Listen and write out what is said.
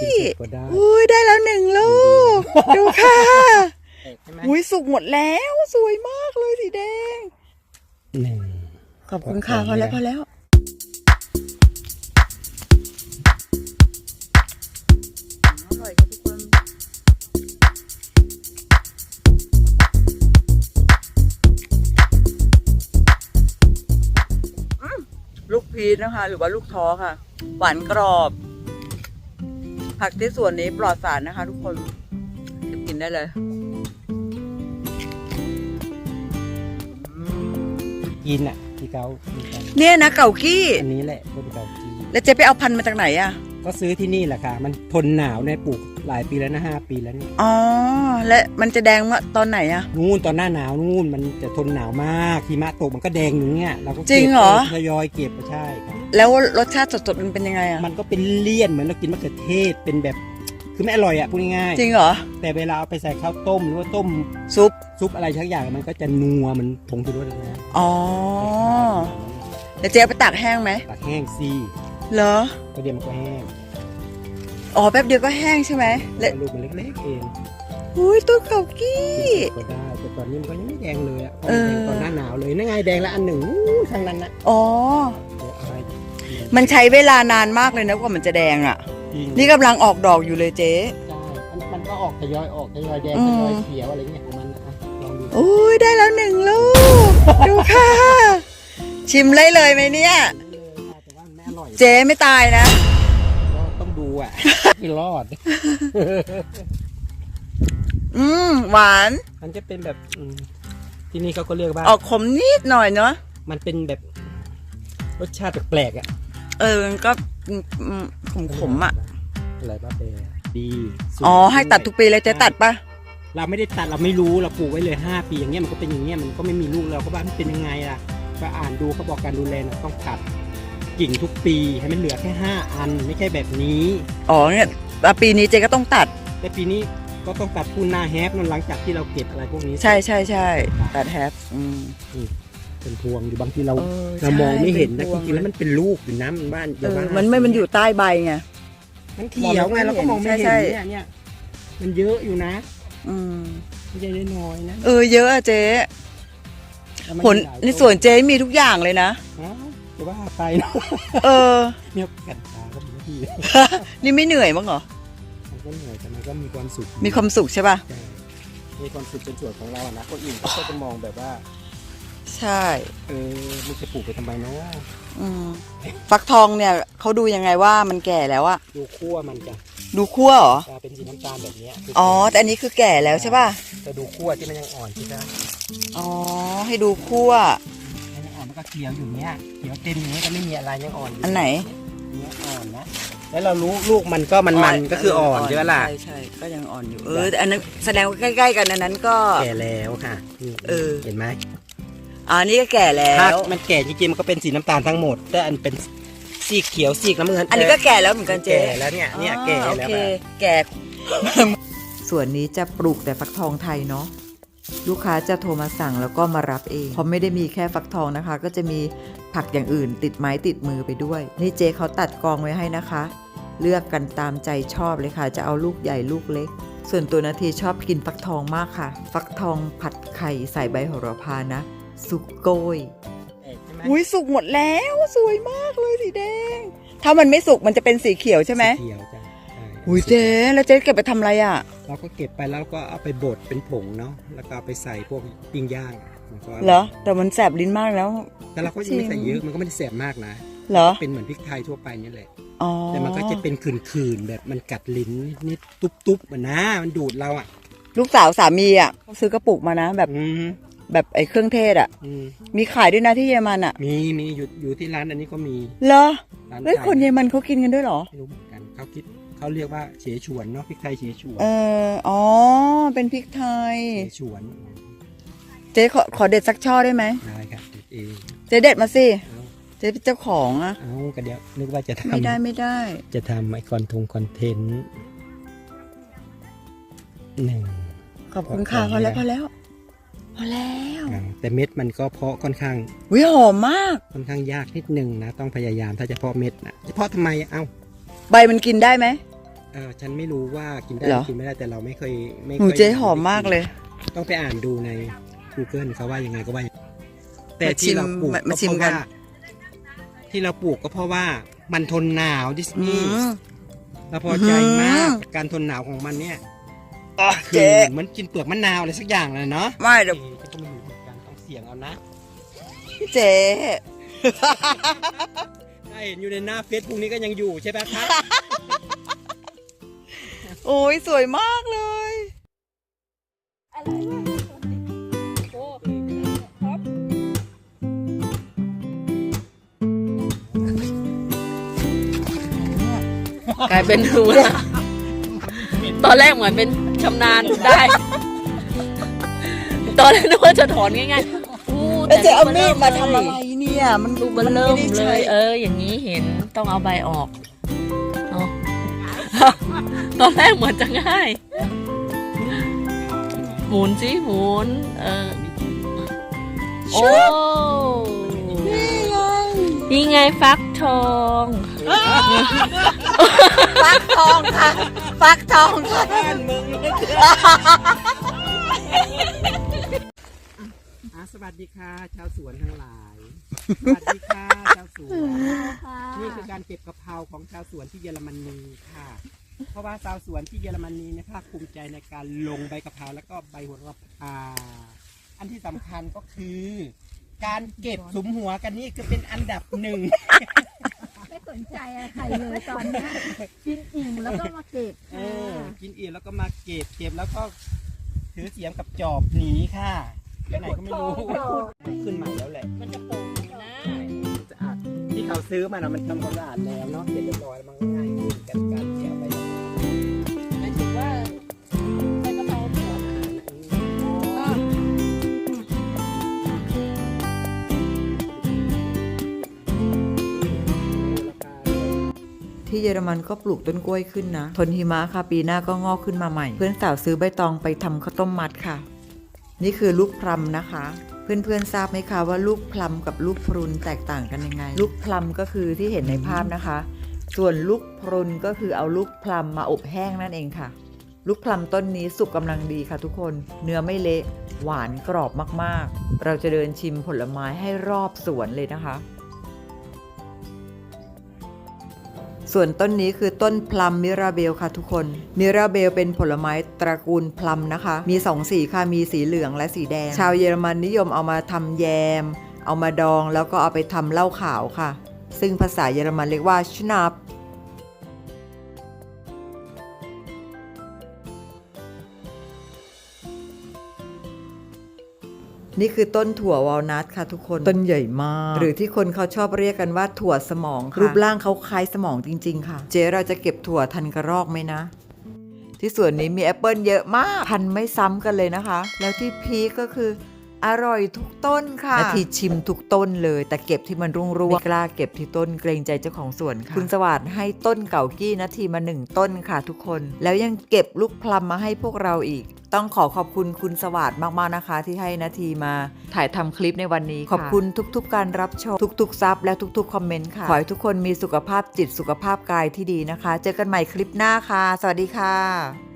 กินสุกก็ได้อุ้ยได้แล้วหนึ่งลูก ดูค่ะแตกใช่ไหมอุ้ยสุกหมดแล้วสวยมากเลยสีแดง หนึ่ง ขอบคุณค่ะขพอบอคุณแล้วนะพอแล้วอร่อยค่ะทุกคนอืมลูกพีชนะคะ หรือว่าลูกท้อค่ะ หวานกรอบ ผักที่ส่วนนี้ปลอดสารนะคะ ทุกคนเก็บกินได้เลย กินอะที่เขาที่เขาเนี่ยนะเก่ากี้ อันนี้แหละต้นเกาจีแล้วเจ๊ไปเอาพันธุ์มาจากไหนอะก็ซื้อที่นี่แหละค่ะ มันทนหนาวเนี่ยปลูกหลายปีแล้วนะห้าปีแล้วเนี่ยอ๋อ และมันจะแดงมาตอนไหนอะ นู่นตอนหน้าหนาวนู่นมันจะทนหนาวมากหิมะตกมันก็แดงอย่างเงี้ยเราก็ก็บจริงเหรอ ทยอยเก็บใช่ครับ แล้วรสชาติสดๆมันเป็นยังไงอะมันก็เป็นเลี่ยนเหมือนเรากินมะเขือเทศเป็นแบบคือไม่อร่อยอะพูดง่ายจริงเหรอๆแต่เวลาเอาไปใส่ข้าวต้มหรือว่าต้มซุปซุปอะไรชักอย่างมันก็จะนัวมันผงชูรสนะ อ๋อแล้วเจ๊เอาไปตากแห้งไหมตากแห้งซีเหรอก็เดี๋ยวมันก็แห้งอ๋อแป๊บเดียวก็แห้งใช่ไหมและลูกมันเล็กๆเองอุ้ยต้นเก่ากี้ ก็ได้แต่ตอนนี้มันก็ยังไม่แดงเลยอะเพราะเอมันอแดงตอนหน้าหนาวเลยนั่นไงแดงละอันหนึ่งอู้ทางนั้นนะอ๋อเดี๋ยวอะไร มันใช้เวลานานมากเลยนะกว่ามันจะแดงอะจริงนี่กำลังออกดอกอยู่เลยเจ๊ ใช่มันมันก็ออกทยอยออกทยอยแดงอืมทยอยเขียวอะไรเงี้ยของมันนะอะลองดูอุ้ยได้แล้วหนึ่งลูก ดูค่ะ ชิมเลยเลยไหมเนี่ยเลยค่ะแต่ว่ามันไม่อร่อยเจ๊ไม่ตายนะ ก็ต้องดูอะ ไม่รอด อืมหวาน มันจะเป็นแบบอืมที่นี่เขาก็เรียกว่า ออกขมนิดหน่อยเนาะ มันเป็นแบบรสชาติแปลกๆอะ เออมันก็ขมขมๆอะ อะไรบ้าเบดีสูตรอ๋อ ให้ตัดทุกปีเลยเจ๊ตัดปะเราไม่ได้ตัดเราไม่รู้เราปลูกไว้เลย 5 ปีอย่างเงี้ยมันก็เป็นอย่างเงี้ยมันก็ไม่มีลูกเราก็ว่ามันเป็นยังไงล่ะ ก็อ่านดูเขาบอกการดูแลนะต้องตัดกิ่งทุกปีให้มันเหลือแค่ 5 อันไม่ใช่แบบนี้ อ๋อเนี่ยอะปีนี้เจ๊ก็ต้องตัด แต่ปีนี้ก็ต้องตัดคูนหน้าแฮปนั่นหลังจากที่เราเก็บอะไรพวกนี้ใช่ใช่ใช่ตัดแฮปอืม เป็นพวงอยู่บางทีเราออเรามองไม่เห็นนะใช่จริงๆแล้วมันเป็นลูกอยู่นะมันบ้านเอเดี๋ยวอบ้านมันไม่มันอยู่ใต้ใบไง มันเขียวไงเราก็มองไม่เห็นใช่ เนี่ยเนี่ยมันเยอะอยู่นะอืมไม่ใช่น้อยๆนะเออเยอะอะเจ๊แล้วมัผลมีหายในสวนเจ๊มีทุกอย่างเลยนะ อ้าวจะว่าไปเนาะเออ เนี่ยกัดตาก็มีที่นี่ไม่เหนื่อยมั้งเหรอ มันก็เหนื่อยแต่มันก็มีความสุขมีความสุขใช่ป่ะใช่มีความสุขเป็นส่วนของเราอะนะคนอื่นเขาก็จะมองแบบว่า ใช่เออมันจะปลูกไปทำไมเนาะอืมฟักทองเนี่ยเขาดูยังไงว่ามันแก่แล้วอะดูขั้วมันจะดูคั่วเหรอจะเป็นสีน้ำตาลแบบเนี้ยอ๋อแต่อันนี้คือแก่แล้วใช่ป่ะจะดูขั้วที่มันยังอ่อนใช่ไหมอ๋อให้ดูคั่วมันยังอ่อนมันก็เขียวอยู่เนี้ยเขียวเต็มอย่างนี้ก็ไม่มีอะไรยังอ่อนอยู่อันไหนเนี้ยอ่อนนะแล้วเรารู้ลูกมันก็มันมันก็คืออ่อนใช่ไหมล่ะใช่ใช่ก็ยังอ่อนอยู่เออแต่อันนั้นแสดงว่าใกล้ๆกันอันนั้นก็แก่แล้วค่ะนี่เออเห็นไหม อ่านี่ก็แก่แล้ถ้าว มันแก่จริงๆมันก็เป็นสีน้ำตาลทั้งหมด แต่อันเป็นสีเขียวสีน้ำเงินอันนี้ก็แก่แล้วเหมือนกันเจ๊แก่แล้วเนี่ยเนี่ยแก่อ๋อแล้วโอเค อะแก่ ส่วนนี้จะปลูกแต่ฟักทองไทยเนาะลูกค้าจะโทรมาสั่งแล้วก็มารับเองเพราะไม่ได้มีแค่ฟักทองนะคะ ก็จะมีผักอย่างอื่น ติดไม้ติดมือไปด้วย นี่เจ๊เขาตัดกองไว้ให้นะคะ เลือกกันตามใจชอบเลยค่ะ จะเอาลูกใหญ่ลูกเล็ก ส่วนตัวนาทีชอบกินฟักทองมากค่ะ ฟักทองผัดไข่ใส่ใบโหระพานะ สุกโกยแก่ใช่ไหมอุ้ยสุกหมดแล้วสวยมากเลยสีแดง ถ้ามันไม่สุกมันจะเป็นสีเขียวใช่ไหมสีเขียวจ้ะใช่อุ้ยเจ๊แล้วเจ๊เก็บไปทำอะไรอะ เราก็เก็บไปแล้วก็เอาไปบดเป็นผงเนาะแล้วก็เอาไปใส่พวกปิ้งย่างมันก็เหรอ แต่มันแสบลิ้นมากแล้ว แต่เราก็ยังไม่ใส่เยอะมันก็ไม่ได้แสบมากนะเหรอ เป็นเหมือนพริกไทยทั่วไปนี่แหละอ๋อแต่มันก็จะเป็นขื่นๆแบบมันกัดลิ้นนิดตุ๊บๆอะนะมันดูดเราอะ ลูกสาวสามีอะเขาซื้อกระปุกมานะแบบ อืม แบบไอ้เครื่องเทศอะ อืมมีขายด้วยนะที่เยอรมันอะมีมีอยู่อยู่ที่ร้านอันนี้ก็มีเหรอร้านเฮ้ยไทคนเยอรมันเขากินกันด้วยเหรอ ไม่รู้เหมือนกันเขาคิดเขาเรียกว่าเฉฉวนเนาะพริกไทยเฉฉวนเอออ๋อ เป็นพริกไทย เฉฉวนเจ๊ขอขอเด็ดสักช่อได้ไหมได้ครับเด็ดเองเจ๊เด็ดมาสิ เอาเจ๊เป็นเจ้าของอะ เอากระเดียวนึกว่าจะทำไม่ได้ไม่ได้ จะทำไอคอนทงคอนเทนต์หนึ่ง ขอบคุณค่ะขพอบอคุณแล้วนะพอแล้ว พอแล้วอ่าแต่เม็ดมันก็เพาะค่อนข้างวิหอมมาก ค่อนข้างยากนิดนึงนะต้องพยายามถ้าจะเพาะเม็ดนะจะเพาะทำไมเอ้าใบมันกินได้ไหม เออฉันไม่รู้ว่ากินได้เหรอ กินไม่ได้แต่เราไม่เคยไม่หนูคยเจ๊หอมมากเลย ต้องไปอ่านดูใน Google เขาว่ายังไงก็ว่าอย่างนั้นแต่มาชิที่มเราปลูกมาก็มาเพชิมราะกัน ว่าที่เราปลูกก็เพราะว่ามันทนหนาวดิสอืนีย์ม เราพอใจมากอืมกับการทนหนาวของมันเนี่ย อะคืเจ๊อเหมันกินเปลือกมะนาวอะไรสักอย่างเลยเนาะไม่เดี๋ยวเอ๊ะก็ไม่รู้เหมือนกันต้องเสียงเอานะเจ๊ถ้าเห็นอยู่ในหน้าเฟซบุ๊กนี้ก็ยังอยู่ใช่ไหมครับ โอ้ยสวยมากเลยอะไรวะโอ้ครับกลายเป็นรู้ละตอนแรกเหมือนเป็นชำนาญได้ ตอนแรกนึกว่าจะถอนง่ายๆอู้แล้วเจ๊เอามีดมาแต่ทำอะไรเนี่ย มันลูกมันเริ่มไได้เลใช้ยเออ อย่างนี้เห็นต้องเอาใบออกเอาตอนแรกเหมือนจะง่าย หมุนสิหมุน เออ โอ้ นี่ไงฟักทอง ฟักทองค่ะ ฟักทองค่ะบ้านมึงเลยอะสวัสดีค่ะ ชาวสวนทั้งหลาย สวัสดีค่ะ ชาวสวน นี่คือการเก็บกะเพราของชาวสวนที่เยอรมนีค่ะ เพราะว่าชาวสวนที่เยอรมนีเนยภาคภูมิใจในการลงใบกะเพราแล้วก็ใบโหัวละพาอันที่สำคัญก็คือ การเก็บสุมหัวกันนี่คือเป็นอันดับหนึ่งไม่ส นใจอะไรเลยตอนเนี้ยกินอิ่มแล้วก็มาเก็บเออ กินอิ่มแล้วก็มาเก็บเก็บแล้วก็ถือเสียมกับจอบหนีค่ะไปไหนก็ไม่รู้ขึ้นใหม่แล้วแหละ มันจะโป่งนะสะอาดที่เขาซื้อมานะมันทำความสะอาดแล้วเนาะเสร็จเรียบร้อยแล้วมันก็ง่ายขึ้นกับการ ที่เยอรมันก็ปลูกต้นกล้วยขึ้นนะ ทนหิมะค่ะปีหน้าก็งอกขึ้นมาใหม่ เพื่อนสาวซื้อใบตองไปทำข้าวต้มมัดค่ะ นี่คือลูกพลัมนะคะ เพื่อนๆทราบไหมคะว่าลูกพลัมกับลูกพรุนแตกต่างกันยังไง ลูกพลัมก็คือที่เห็นในภาพนะคะ ส่วนลูกพรุนก็คือเอาลูกพลัมมาอบแห้งนั่นเองค่ะ ลูกพลัมต้นนี้สุกกำลังดีค่ะทุกคน เนื้อไม่เละหวานกรอบมากๆ เราจะเดินชิมผลไม้ให้รอบสวนเลยนะคะ ส่วนต้นนี้คือต้นพลัมมิราเบลค่ะทุกคน มิราเบลเป็นผลไม้ตระกูลพลัมนะคะ มีสองสีค่ะ มีสีเหลืองและสีแดง ชาวเยอรมันนิยมเอามาทำแยม เอามาดองแล้วก็เอาไปทำเหล้าขาวค่ะ ซึ่งภาษาเยอรมันเรียกว่าชนาบ นี่คือต้นถั่ววอลนัทค่ะทุกคนต้นใหญ่มาก หรือที่คนเขาชอบเรียกกันว่าถั่วสมองค่ะรูปร่างเขาคล้ายสมองจริง ๆ ค่ะ เจ๊เราจะเก็บถั่วทันกระรอกไหมนะที่สวนนี้มีแอปเปิลเยอะมาก พันธุ์ไม่ซ้ำกันเลยนะคะ แล้วที่พีคก็คือ อร่อยทุกต้นค่ะนาทีชิมทุกต้นเลย แต่เก็บที่มันรุ่งร่วงไม่กล้าเก็บที่ต้นเกรงใจเจ้าของสวนค่ะคุณสวัสดิ์ให้ต้นเก่ากี้นาทีมาหนึ่งต้นค่ะทุกคน แล้วยังเก็บลูกพลัมมาให้พวกเราอีก ต้องขอขอบคุณคุณสวัสดิ์มากๆนะคะ ที่ให้นาทีมา ถ่ายทำคลิปในวันนี้ค่ะขอบคุณทุก ๆ การรับชมทุกๆซับและทุกๆคอมเมนต์ค่ะขอให้ทุกคนมีสุขภาพจิตสุขภาพกายที่ดีนะคะ เจอกันใหม่คลิปหน้าค่ะ สวัสดีค่ะ